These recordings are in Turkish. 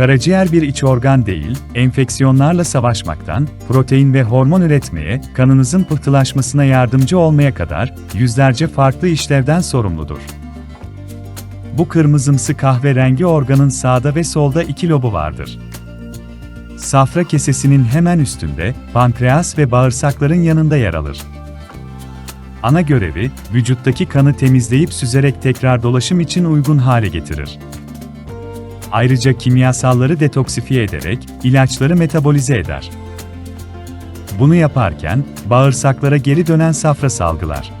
Karaciğer bir iç organ değil, enfeksiyonlarla savaşmaktan, protein ve hormon üretmeye, kanınızın pıhtılaşmasına yardımcı olmaya kadar yüzlerce farklı işlevden sorumludur. Bu kırmızımsı kahverengi organın sağda ve solda iki lobu vardır. Safra kesesinin hemen üstünde, pankreas ve bağırsakların yanında yer alır. Ana görevi, vücuttaki kanı temizleyip süzerek tekrar dolaşım için uygun hale getirir. Ayrıca kimyasalları detoksifiye ederek ilaçları metabolize eder. Bunu yaparken bağırsaklara geri dönen safra salgılar.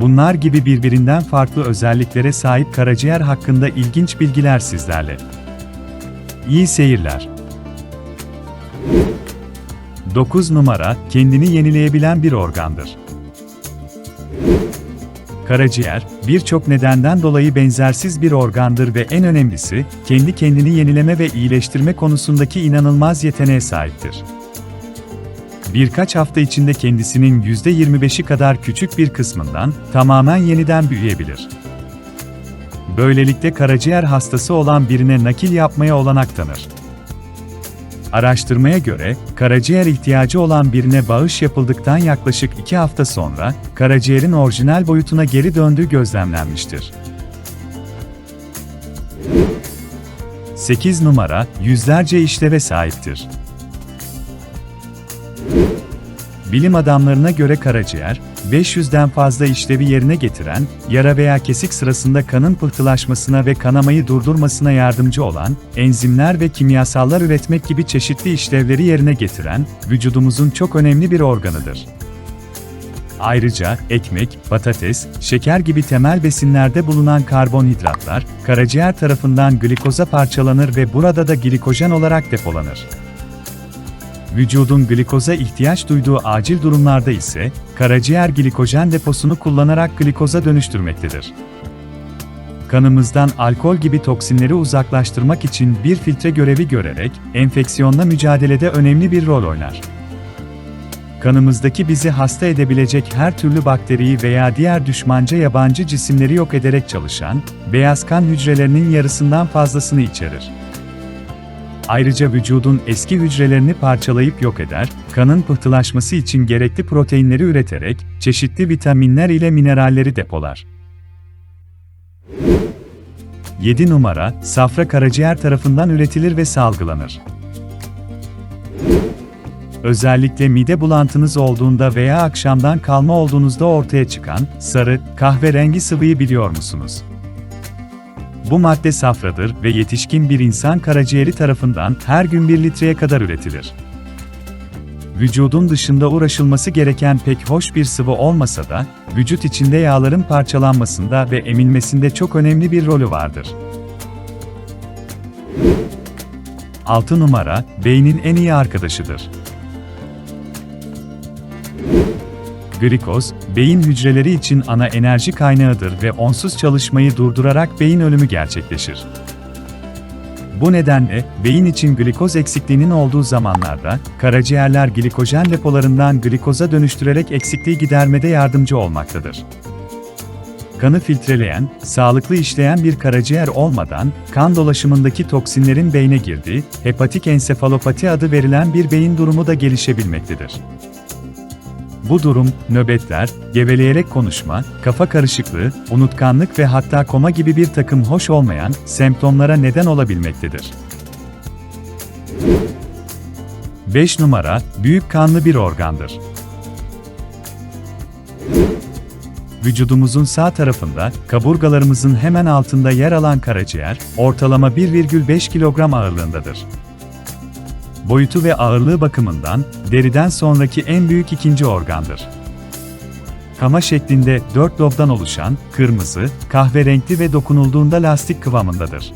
Bunlar gibi birbirinden farklı özelliklere sahip karaciğer hakkında ilginç bilgiler sizlerle. İyi seyirler. 9 numara kendini yenileyebilen bir organdır. Karaciğer, birçok nedenden dolayı benzersiz bir organdır ve en önemlisi, kendi kendini yenileme ve iyileştirme konusundaki inanılmaz yeteneğe sahiptir. Birkaç hafta içinde kendisinin %25'i kadar küçük bir kısmından tamamen yeniden büyüyebilir. Böylelikle karaciğer hastası olan birine nakil yapmaya olanak tanır. Araştırmaya göre, karaciğer ihtiyacı olan birine bağış yapıldıktan yaklaşık 2 hafta sonra, karaciğerin orijinal boyutuna geri döndüğü gözlemlenmiştir. 8 numara, yüzlerce işleve sahiptir. Bilim adamlarına göre karaciğer, 500'den fazla işlevi yerine getiren, yara veya kesik sırasında kanın pıhtılaşmasına ve kanamayı durdurmasına yardımcı olan, enzimler ve kimyasallar üretmek gibi çeşitli işlevleri yerine getiren, vücudumuzun çok önemli bir organıdır. Ayrıca ekmek, patates, şeker gibi temel besinlerde bulunan karbonhidratlar, karaciğer tarafından glikoza parçalanır ve burada da glikojen olarak depolanır. Vücudun glikoza ihtiyaç duyduğu acil durumlarda ise, karaciğer glikojen deposunu kullanarak glikoza dönüştürmektedir. Kanımızdan alkol gibi toksinleri uzaklaştırmak için bir filtre görevi görerek, enfeksiyonla mücadelede önemli bir rol oynar. Kanımızdaki bizi hasta edebilecek her türlü bakteriyi veya diğer düşmanca yabancı cisimleri yok ederek çalışan, beyaz kan hücrelerinin yarısından fazlasını içerir. Ayrıca vücudun eski hücrelerini parçalayıp yok eder, kanın pıhtılaşması için gerekli proteinleri üreterek, çeşitli vitaminler ile mineralleri depolar. 7 numara, safra karaciğer tarafından üretilir ve salgılanır. Özellikle mide bulantınız olduğunda veya akşamdan kalma olduğunuzda ortaya çıkan sarı, kahverengi sıvıyı biliyor musunuz? Bu madde safradır ve yetişkin bir insan karaciğeri tarafından her gün 1 litreye kadar üretilir. Vücudun dışında uğraşılması gereken pek hoş bir sıvı olmasa da, vücut içinde yağların parçalanmasında ve emilmesinde çok önemli bir rolü vardır. 6 numara, beynin en iyi arkadaşıdır. Glikoz, beyin hücreleri için ana enerji kaynağıdır ve onsuz çalışmayı durdurarak beyin ölümü gerçekleşir. Bu nedenle, beyin için glikoz eksikliğinin olduğu zamanlarda, karaciğerler glikojen depolarından glikoza dönüştürerek eksikliği gidermede yardımcı olmaktadır. Kanı filtreleyen, sağlıklı işleyen bir karaciğer olmadan, kan dolaşımındaki toksinlerin beyne girdiği, hepatik ensefalopati adı verilen bir beyin durumu da gelişebilmektedir. Bu durum, nöbetler, geveleyerek konuşma, kafa karışıklığı, unutkanlık ve hatta koma gibi bir takım hoş olmayan semptomlara neden olabilmektedir. 5 numara, büyük kanlı bir organdır. Vücudumuzun sağ tarafında, kaburgalarımızın hemen altında yer alan karaciğer, ortalama 1,5 kilogram ağırlığındadır boyutu ve ağırlığı bakımından deriden sonraki en büyük ikinci organdır. Kama şeklinde dört lobdan oluşan, kırmızı, kahverenkli ve dokunulduğunda lastik kıvamındadır.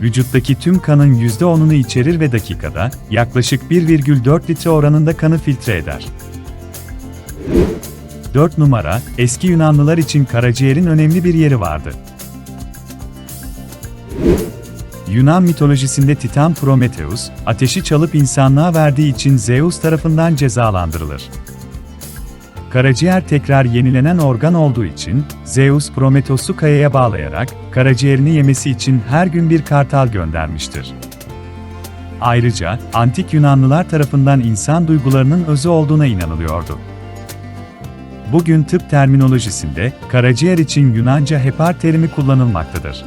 Vücuttaki tüm kanın %10'unu içerir ve dakikada yaklaşık 1,4 litre oranında kanı filtre eder. 4 numara, eski Yunanlılar için karaciğerin önemli bir yeri vardı. Yunan mitolojisinde Titan Prometheus, ateşi çalıp insanlığa verdiği için Zeus tarafından cezalandırılır. Karaciğer tekrar yenilenen organ olduğu için, Zeus Prometos'u kayaya bağlayarak, karaciğerini yemesi için her gün bir kartal göndermiştir. Ayrıca, antik Yunanlılar tarafından insan duygularının özü olduğuna inanılıyordu. Bugün tıp terminolojisinde, karaciğer için Yunanca hepar terimi kullanılmaktadır.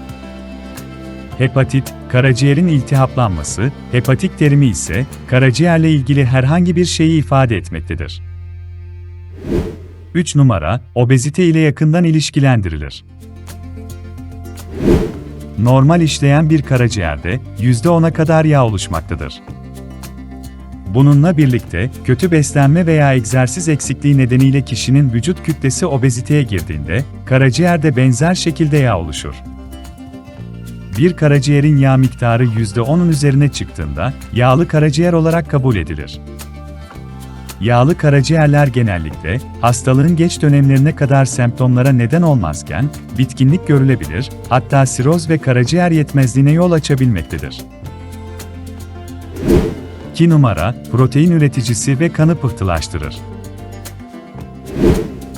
Hepatit, karaciğerin iltihaplanması, hepatik terimi ise, karaciğerle ilgili herhangi bir şeyi ifade etmektedir. 3 numara, obezite ile yakından ilişkilendirilir. Normal işleyen bir karaciğerde %10'a kadar yağ oluşmaktadır. Bununla birlikte, kötü beslenme veya egzersiz eksikliği nedeniyle kişinin vücut kütlesi obeziteye girdiğinde, karaciğerde benzer şekilde yağ oluşur. Bir karaciğerin yağ miktarı %10'un üzerine çıktığında, yağlı karaciğer olarak kabul edilir. Yağlı karaciğerler genellikle, hastalığın geç dönemlerine kadar semptomlara neden olmazken, bitkinlik görülebilir, hatta siroz ve karaciğer yetmezliğine yol açabilmektedir. 2 numara, protein üreticisi ve kanı pıhtılaştırır.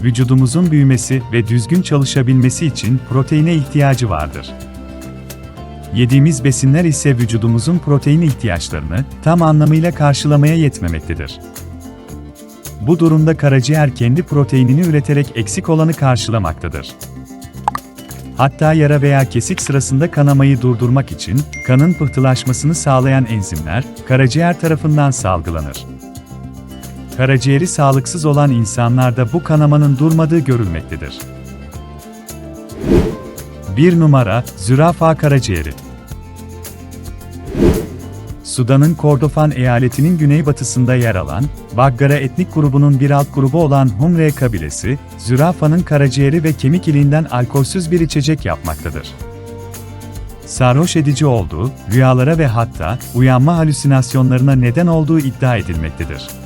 Vücudumuzun büyümesi ve düzgün çalışabilmesi için proteine ihtiyacı vardır. Yediğimiz besinler ise vücudumuzun protein ihtiyaçlarını tam anlamıyla karşılamaya yetmemektedir. Bu durumda karaciğer kendi proteinini üreterek eksik olanı karşılamaktadır. Hatta yara veya kesik sırasında kanamayı durdurmak için kanın pıhtılaşmasını sağlayan enzimler karaciğer tarafından salgılanır. Karaciğeri sağlıksız olan insanlarda bu kanamanın durmadığı görülmektedir. 1 numara Zürafa karaciğeri Sudan'ın Kordofan eyaletinin güneybatısında yer alan, Baggara etnik grubunun bir alt grubu olan Humre kabilesi, zürafanın karaciğeri ve kemik iliğinden alkolsüz bir içecek yapmaktadır. Sarhoş edici olduğu, rüyalara ve hatta uyanma halüsinasyonlarına neden olduğu iddia edilmektedir.